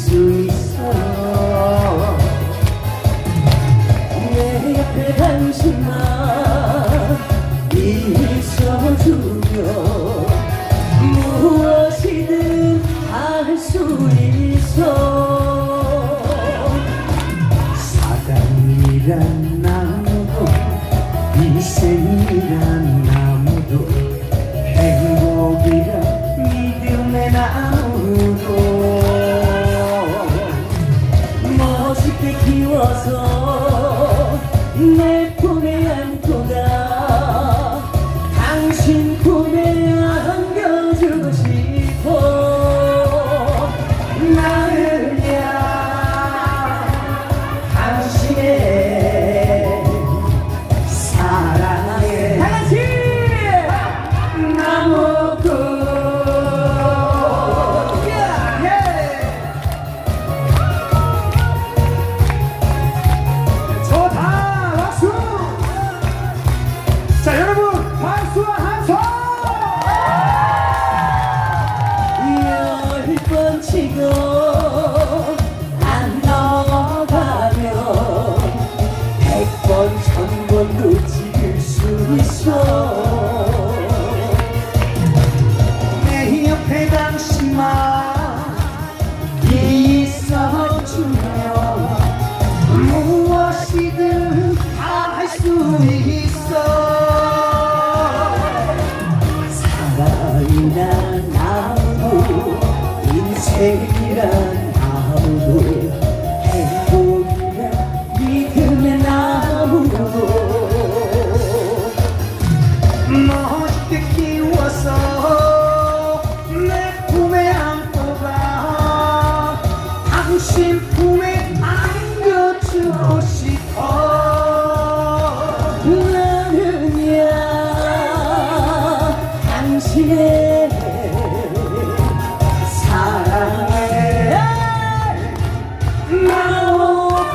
수 있어. 내 옆에 당신만 있어주면 무엇이든 할 수 있어. 사랑이란 나무도 인생이란 나무. gozo 무엇이든 다할수 있어 사랑이란 나무도 인생이란 나무도 행복이란 믿음의 나무도 멋있게 키워서 내 품에 안고 가. 당신 나는야 당신의 사랑에 나오고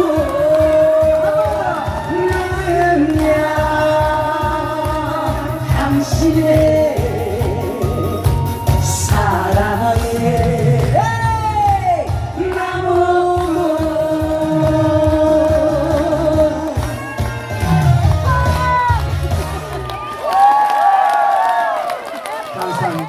나는야 당신의